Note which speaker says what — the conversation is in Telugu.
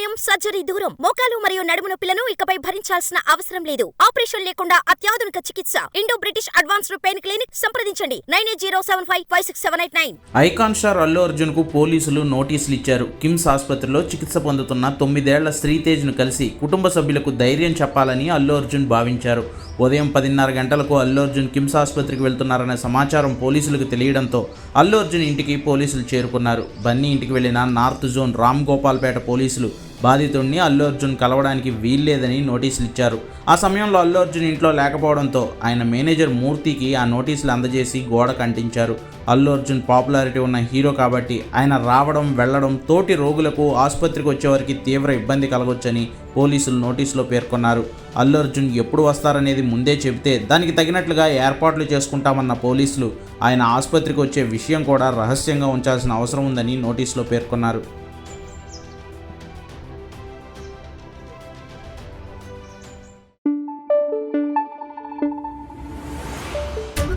Speaker 1: సర్జరీ దూరం. మోకాలు మరియు నడుము నొప్పులను ఇకపై భరించాల్సిన అవసరం లేదు. ఆపరేషన్ లేకుండా అత్యాధునిక చికిత్స. Indo British advanced pain clinic సంప్రదించండి. Nine eight zero seven five five six seven eight nine.
Speaker 2: Icon star Allu అర్జున్కు పోలీసులు నోటీసులు ఇచ్చారు. కిమ్స్ ఆసుపత్రిలో చికిత్స పొందుతున్న తొమ్మిదేళ్ళ శ్రీతేజ్ను కలిసి కుటుంబ సభ్యులకు ధైర్యం చెప్పాలని అల్లు అర్జున్ భావించారు. ఉదయం పదిన్నర గంటలకు అల్లు అర్జున్ కిమ్స్ ఆసుపత్రికి వెళ్తున్నారనే సమాచారం పోలీసులకు తెలియడంతో అల్లు అర్జున్ ఇంటికి పోలీసులు చేరుకున్నారు. బన్నీ ఇంటికి వెళ్ళిన నార్త్ జోన్ రామ్ గోపాల్పేట పోలీసులు బాధితుడిని అల్లు అర్జున్ కలవడానికి వీల్లేదని నోటీసులు ఇచ్చారు. ఆ సమయంలో అల్లు అర్జున్ ఇంట్లో లేకపోవడంతో ఆయన మేనేజర్ మూర్తికి ఆ నోటీసులు అందజేసి గోడ కంటించారు. అల్లు అర్జున్ పాపులారిటీ ఉన్న హీరో కాబట్టి ఆయన రావడం వెళ్ళడం తోటి రోగులకు ఆసుపత్రికి వచ్చేవారికి తీవ్ర ఇబ్బంది కలగొచ్చని పోలీసులు నోటీసులో పేర్కొన్నారు. అల్లు అర్జున్ ఎప్పుడు వస్తారనేది ముందే చెబితే దానికి తగినట్లుగా ఏర్పాట్లు చేసుకుంటామన్న పోలీసులు ఆయన ఆసుపత్రికి వచ్చే విషయం కూడా రహస్యంగా ఉంచాల్సిన అవసరం ఉందని నోటీసులో పేర్కొన్నారు.